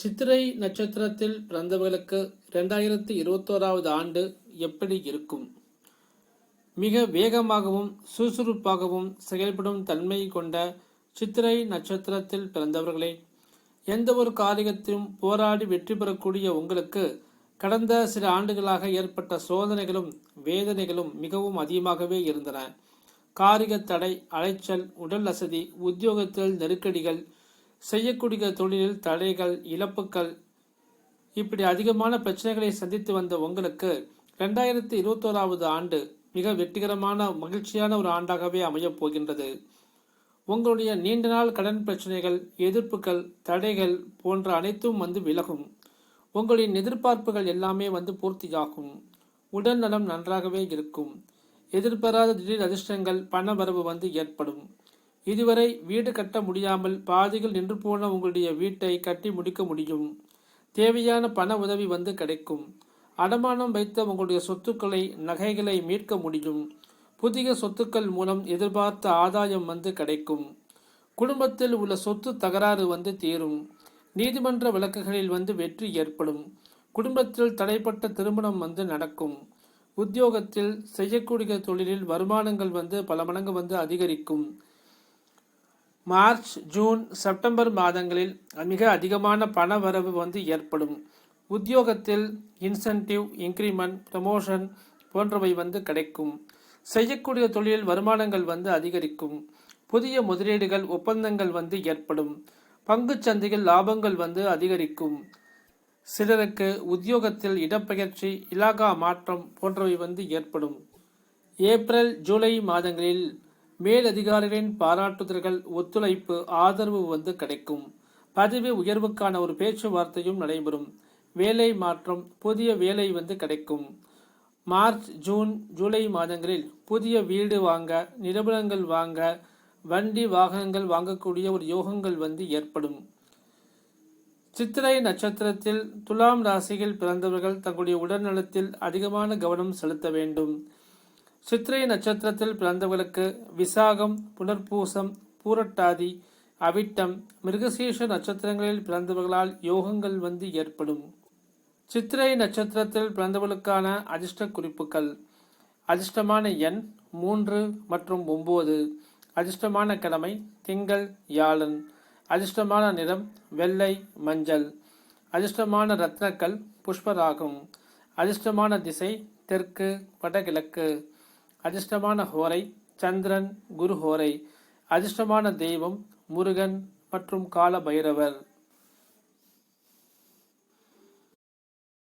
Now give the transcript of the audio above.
சித்திரை நட்சத்திரத்தில் பிறந்தவர்களுக்கு ரெண்டாயிரத்தி இருபத்தோராவது ஆண்டு எப்படி இருக்கும்? மிக வேகமாகவும் சுறுசுறுப்பாகவும் செயல்படும் தன்மை கொண்ட சித்திரை நட்சத்திரத்தில் பிறந்தவர்களே எந்த ஒரு காரியத்தையும் போராடி வெற்றி பெறக்கூடிய உங்களுக்கு கடந்த சில ஆண்டுகளாக ஏற்பட்ட சோதனைகளும் வேதனைகளும் மிகவும் அதிகமாகவே இருந்தன. காரிய தடை அலைச்சல் உடல் அசதி உத்தியோகத்தில் நெருக்கடிகள் செய்யக்கூடிய தொழிலில் தடைகள் இழப்புகள் இப்படி அதிகமான பிரச்சனைகளை சந்தித்து வந்த உங்களுக்கு ரெண்டாயிரத்தி இருபத்தோராவது ஆண்டு மிக வெற்றிகரமான மகிழ்ச்சியான ஒரு ஆண்டாகவே அமையப் போகின்றது. உங்களுடைய நீண்ட நாள் கடன் பிரச்சனைகள் எதிர்ப்புகள் தடைகள் போன்ற அனைத்தும் வந்து விலகும். உங்களின் எதிர்பார்ப்புகள் எல்லாமே வந்து பூர்த்தியாகும். உடல் நலம் நன்றாகவே இருக்கும். எதிர்பாராத திடீர் அதிர்ஷ்டங்கள் பண வரவு வந்து ஏற்படும். இதுவரை வீடு கட்ட முடியாமல் பாதியில் நின்று போன உங்களுடைய வீட்டை கட்டி முடிக்க முடியும். தேவையான பண உதவி வந்து கிடைக்கும். அடமானம் வைத்த உங்களுடைய சொத்துக்களை நகைகளை மீட்க முடியும். புதிய சொத்துக்கள் மூலம் எதிர்பார்த்த ஆதாயம் வந்து கிடைக்கும். குடும்பத்தில் உள்ள சொத்து தகராறு வந்து தீரும். நீதிமன்ற வழக்குகளில் வந்து வெற்றி ஏற்படும். குடும்பத்தில் தடைப்பட்ட திருமணம் வந்து நடக்கும். உத்தியோகத்தில் செய்யக்கூடிய தொழிலில் வருமானங்கள் வந்து பல மடங்கு வந்து அதிகரிக்கும். மார்ச் ஜூன் செப்டம்பர் மாதங்களில் மிக அதிகமான பண வரவு வந்து ஏற்படும். உத்தியோகத்தில் இன்சென்டிவ் இன்க்ரிமெண்ட் ப்ரமோஷன் போன்றவை வந்து கிடைக்கும். செய்யக்கூடிய தொழிலில் வருமானங்கள் வந்து அதிகரிக்கும். புதிய முதலீடுகள் ஒப்பந்தங்கள் வந்து ஏற்படும். பங்கு சந்தையில் லாபங்கள் வந்து அதிகரிக்கும். சிலருக்கு உத்தியோகத்தில் இடப்பெயர்ச்சி இலாகா மாற்றம் போன்றவை வந்து ஏற்படும். ஏப்ரல் ஜூலை மாதங்களில் மேலதிகாரிகளின் பாராட்டுதல்கள் ஒத்துழைப்பு ஆதரவு வந்து கிடைக்கும். பதவி உயர்வுக்கான ஒரு பேச்சுவார்த்தையும் நடைபெறும். வேலை மாற்றம் புதிய வேலை வந்து கிடைக்கும். மார்ச் ஜூன் ஜூலை மாதங்களில் புதிய வீடு வாங்க நிறுவனங்கள் வாங்க வண்டி வாகனங்கள் வாங்கக்கூடிய ஒரு யோகங்கள் வந்து ஏற்படும். சித்திரை நட்சத்திரத்தில் துலாம் ராசியில் பிறந்தவர்கள் தங்களுடைய உடல்நலத்தில் அதிகமான கவனம் செலுத்த வேண்டும். சித்திரை நட்சத்திரத்தில் பிறந்தவர்களுக்கு விசாகம் புனர்பூசம் பூரட்டாதி அவிட்டம் மிருகசீஷ நட்சத்திரங்களில் பிறந்தவர்களால் யோகங்கள் வந்து ஏற்படும். சித்திரை நட்சத்திரத்தில் பிறந்தவர்களுக்கான அதிர்ஷ்ட குறிப்புகள். அதிர்ஷ்டமான எண் மூன்று மற்றும் ஒன்பது அதிர்ஷ்டமான கிழமை திங்கள் யாழன். அதிர்ஷ்டமான நிறம் வெள்ளை மஞ்சள். அதிர்ஷ்டமான ரத்னக்கல் புஷ்பராகும். அதிர்ஷ்டமான திசை தெற்கு வடகிழக்கு. அதிர்ஷ்டமான ஹோரை சந்திரன் குரு ஹோரை அதிர்ஷ்டமான தெய்வம் முருகன் மற்றும் கால பைரவர்